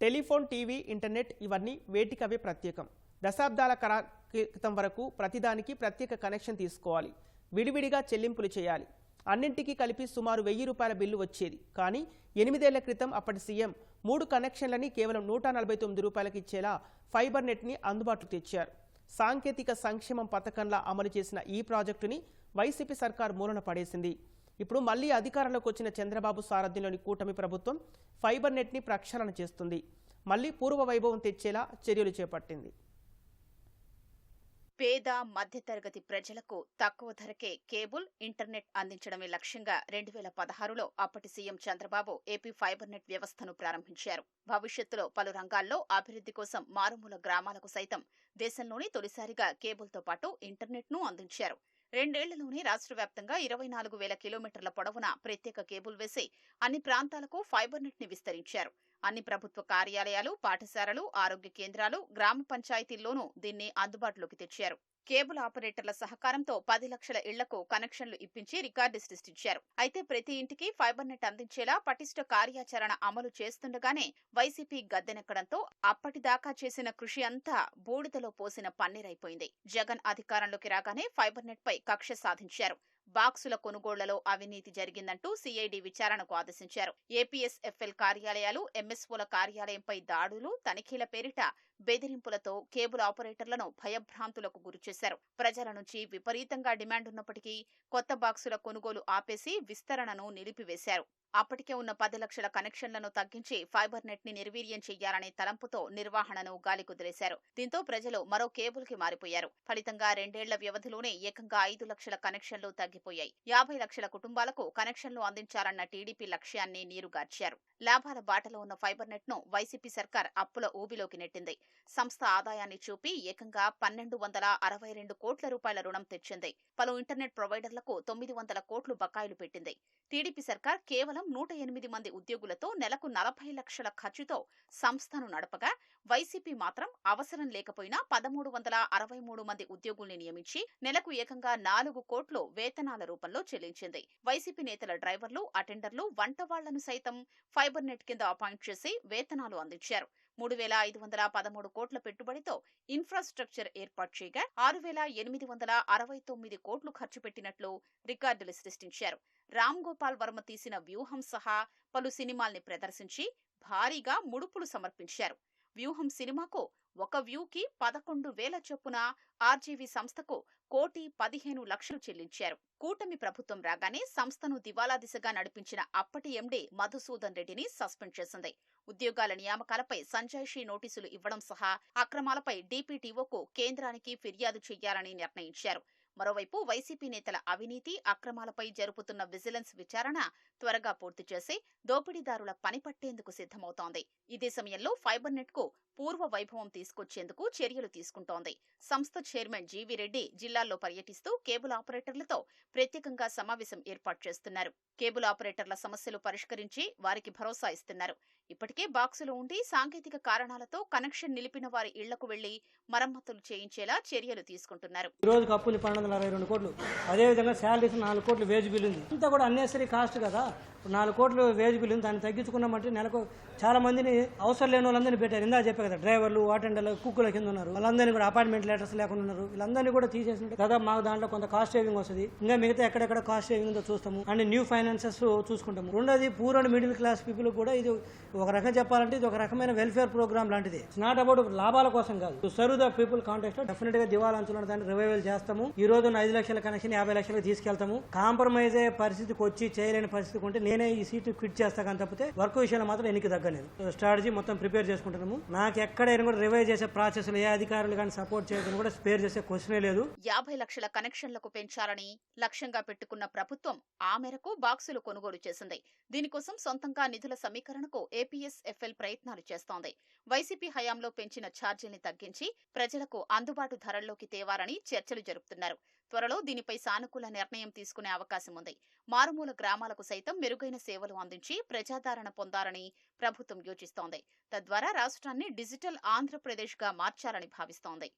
Telephone TV internet ఇవన్నీ వేటికవే ప్రత్యేకం. దశాబ్దాల కరా- క్రితం వరకు ప్రతిదానికి ప్రత్యేక కనెక్షన్ తీసుకోవాలి. విడివిడిగా చెల్లింపులు చేయాలి. అన్నింటికీ కలిపి సుమారు వెయ్యి రూపాయల బిల్లు వచ్చేది. కానీ ఎనిమిదేళ్ళ క్రితం అప్పటి సీఎం మూడు కనెక్షన్లని కేవలం నూట నలభై తొమ్మిది రూపాయలకి ఇచ్చేలా ఫైబర్ నెట్ని అందుబాటులో తెచ్చారు. సాంకేతిక సంక్షేమం పథకంలా అమలు చేసిన ఈ ప్రాజెక్టుని వైసీపీ సర్కార్ మూలన పడేసింది. ఇప్పుడు మళ్ళీ అధికారంలోకి వచ్చిన చంద్రబాబు సారథ్యంలోని కూటమి ప్రభుత్వం ఫైబర్ నెట్ని ప్రక్షాళన చేస్తుంది. మళ్ళీ పూర్వ వైభవం తెచ్చేలా చర్యలు చేపట్టింది. పేద మధ్యతరగతి ప్రజలకు తక్కువ ధరకే కేబుల్ ఇంటర్నెట్ అందించడమే లక్ష్యంగా రెండు వేల పదహారులో అప్పటి CM Chandrababu AP fiber net వ్యవస్థను ప్రారంభించారు. భవిష్యత్తులో పలు రంగాల్లో అభివృద్ధి కోసం మారుమూల గ్రామాలకు సైతం దేశంలోని తొలిసారిగా కేబుల్తో పాటు ఇంటర్నెట్ను అందించారు. రెండేళ్ళలోనే రాష్ట్ర వ్యాప్తంగా ఇరవై నాలుగు వేల కిలోమీటర్ల పొడవున ప్రత్యేక కేబుల్ వేసి అన్ని ప్రాంతాలకు ఫైబర్ నెట్ని విస్తరించారు. అన్ని ప్రభుత్వ కార్యాలయాలు పాఠశాలలు ఆరోగ్య కేంద్రాలు గ్రామ పంచాయతీల్లోనూ దీన్ని అందుబాటులోకి తెచ్చారు. కేబుల్ ఆపరేటర్ల సహకారంతో పది లక్షల ఇళ్ళకు కనెక్షన్లు ఇప్పించి రికార్డు సృష్టించారు. అయితే ప్రతి ఇంటికి ఫైబర్ నెట్ అందించేలా పటిష్ట కార్యాచరణ అమలు చేస్తుండగానే వైసీపీ గద్దెనెక్కడంతో అప్పటిదాకా చేసిన కృషి అంతా బూడిదలో పోసిన పన్నీరైపోయింది. జగన్ అధికారంలోకి రాగానే ఫైబర్ నెట్ పై కక్ష సాధించారు. బాక్సుల కొనుగోళ్ళలో అవినీతి జరిగిందంటూ సిఐడి విచారణకు ఆదేశించారు. ఏపీఎస్ఎఫ్ఎల్ కార్యాలయాలు ఎంఎస్ఓల కార్యాలయంపై దాడులు తనిఖీల పేరిట బెదిరింపులతో కేబుల్ ఆపరేటర్లను భయభ్రాంతులకు గురిచేశారు ప్రజల నుంచి విపరీతంగా డిమాండ్ ఉన్నప్పటికీ కొత్త బాక్సుల కొనుగోలు ఆపేసి విస్తరణను నిలిపివేశారు. అప్పటికే ఉన్న పది లక్షల కనెక్షన్లను తగ్గించి ఫైబర్ నెట్ని నిర్వీర్యం చేయాలనే తలంపుతో నిర్వహణను గాలికుదిలేశారు దీంతో ప్రజలు మరో కేబుల్కి మారిపోయారు. ఫలితంగా రెండేళ్ళ వ్యవధిలోనే ఏకంగా ఐదు లక్షల కనెక్షన్లు తగ్గిపోయాయి. యాభై లక్షల కుటుంబాలకు కనెక్షన్లు అందించాలన్న టీడీపీ లక్ష్యాన్ని నీరుగార్చారు. లాభాల బాటలో ఉన్న ఫైబర్ నెట్ను వైసీపీ సర్కార్ అప్పుల ఊబిలోకి నెట్టింది. సంస్థ ఆదాయాన్ని చూపి ఏకంగా పన్నెండు వందల అరవై రెండు కోట్ల రూపాయల రుణం తెచ్చింది. పలు ఇంటర్నెట్ ప్రొవైడర్లకు తొమ్మిది వందల కోట్లు బకాయిలు పెట్టింది. టీడీపీ సర్కార్ కేవలం నూట ఎనిమిది మంది ఉద్యోగులతో నెలకు నలభై లక్షల ఖర్చుతో సంస్థను నడపగా వైసీపీ మాత్రం అవసరం లేకపోయినా పదమూడు వందల అరవై మూడు మంది ఉద్యోగుల్ని నియమించి నెలకు ఏకంగా నాలుగు కోట్లు వేతనాల రూపంలో చెల్లించింది. వైసీపీ నేతల డ్రైవర్లు అటెండర్లు వంటవాళ్ళను సైతం ఫైబర్ నెట్ కింద అపాయింట్ చేసి వేతనాలు అందించారు. మూడు వేల ఐదు వందల పదమూడు కోట్ల పెట్టుబడితో ఇన్ఫ్రాస్ట్రక్చర్ ఏర్పాటు చేయగా ఆరు వేల ఎనిమిది వందల అరవై తొమ్మిది కోట్లు ఖర్చు పెట్టినట్లు రికార్డులు సృష్టించారు. రామ్ గోపాల్ వర్మ తీసిన వ్యూహం సహా పలు సినిమాల్ని ప్రదర్శించి భారీగా ముడుపులు సమర్పించారు. వ్యూహం సినిమాకు ఒక వ్యూకి పదకొండు వేల చొప్పున ఆర్జీవీ సంస్థకు కోటి పదిహేను లక్షలు చెల్లించారు. కూటమి ప్రభుత్వం రాగానే సంస్థను దివాలా దిశగా నడిపించిన అప్పటి ఎండీ మధుసూదన్ రెడ్డిని సస్పెండ్ చేసింది. ఉద్యోగాల నియామకాలపై సంజాయిషీ నోటీసులు ఇవ్వడం సహా అక్రమాలపై డీపీటీఓకు కేంద్రానికి ఫిర్యాదు చేయాలని నిర్ణయించారు. మరోవైపు వైసీపీ నేతల అవినీతి అక్రమాలపై జరుపుతున్న విజిలెన్స్ విచారణ త్వరగా పూర్తి చేసి దోపిడీదారుల పని పట్టేందుకు సిద్ధమవుతోంది. ఇదే సమయంలో ఫైబర్ నెట్కు పూర్వ వైభవం తీసుకొచ్చేందుకు చర్యలు తీసుకుంటోంది. సంస్థ చైర్మన్ జీవీ రెడ్డి జిల్లాల్లో పర్యటిస్తూ కేబుల్ ఆపరేటర్లతో ప్రత్యేకంగా సమావేశం ఏర్పాటు చేస్తున్నారు. కేబుల్ ఆపరేటర్ల సమస్యలు పరిష్కరించి వారికి భరోసా ఇస్తున్నారు. ఇప్పటికే బాక్సులు ఉండి సాంకేతిక కారణాలతో కనెక్షన్ నిలిపిన వారి ఇళ్ళకు వెళ్ళి మరమ్మతులు చేయించేలా చర్యలు తీసుకుంటున్నారు. ఈ రోజు అప్పులు పన్నెండు వందల అరవై రెండు కోట్లు. అదేవిధంగా శాలరీస్ నాలుగు కోట్లు వేజ్ బిల్ ఉంది. ఇంత కూడా అన్నెసరీ కాస్ట్ కదా. నాలుగు కోట్లు వేజ్ బిల్ ఉంది. దాన్ని తగ్గించుకున్నామంటే నెలకు చాలా మందిని అవసరం లేని వాళ్ళందరినీ పెట్టారు. ఇందా చెప్పే కదా డ్రైవర్లు అటెండర్లు కుక్కుల కింద ఉన్నారు. వాళ్ళందరినీ కూడా అపాయింట్మెంట్ లెటర్స్ లేకుండా ఉన్నారు. వీళ్ళందరినీ కూడా తీసేసి కదా మాకు దాంట్లో కొంత కాస్ట్ సేవింగ్ వస్తుంది. ఇంకా మిగతా ఎక్కడెక్కడ కాస్ట్ సేవింగ్ ఉందో చూస్తాము. అండ్ న్యూ ఫైనాన్సెస్ చూసుకుంటాము. రెండోది poor and middle class people కూడా ఇది ఒక రకం చెప్పాలంటే ఇది ఒక రకమైన వెల్ఫేర్ ప్రోగ్రామ్ లాంటిది. ఇట్స్ నాట్ అబౌట్ లాభాల కోసం కాదు. సర్వ్ ద పీపుల్ కాంటెస్ట్ డెఫినెట్గా దివాలంచులను దాన్ని రివైవల్ చేస్తాము. ఈ రోజు ఐదు లక్షల కనెక్షన్ యాభై లక్షలకు తీసుకెళ్తాము. కాంప్రమైజ్ అయ్యే పరిస్థితికి వచ్చి చేయలేని పరిస్థితికి ఉంటే నేనే ఈ సీటు క్విట్ చేస్తా కానీ తప్పితే వర్క్ విషయంలో మాత్రం ఎన్నిక తగ్గలేదు స్ట్రాటజీ మొత్తం ప్రిపేర్ చేసుకుంటున్నాము. నాకు ఎక్కడైనా కూడా రివైవ్ చేసే ప్రాసెస్ ఏ అధికారులు కానీ సపోర్ట్ చేయడం కూడా స్పేర్ చేసే క్వశ్చనే లేదు. యాభై లక్షల కనెక్షన్లకు పెంచాలని లక్ష్యంగా పెట్టుకున్న ప్రభుత్వం ఆ మేరకు బాక్సులు కొనుగోలు చేసింది. దీనికోసం సొంతంగా నిధుల సమీకరణకు ఏపీఎస్ఎఫ్ఎల్ ప్రయత్నాలు చేస్తోంది. వైసీపీ హయాంలో పెంచిన ఛార్జీల్ని తగ్గించి ప్రజలకు అందుబాటు ధరల్లోకి తేవాలని చర్చలు జరుపుతున్నారు. త్వరలో దీనిపై సానుకూల నిర్ణయం తీసుకునే అవకాశం ఉంది. మారుమూల గ్రామాలకు సైతం మెరుగైన సేవలు అందించి ప్రజాదరణ పొందాలని ప్రభుత్వం యోచిస్తోంది. తద్వారా రాష్ట్రాన్ని డిజిటల్ ఆంధ్రప్రదేశ్గా మార్చాలని భావిస్తోంది.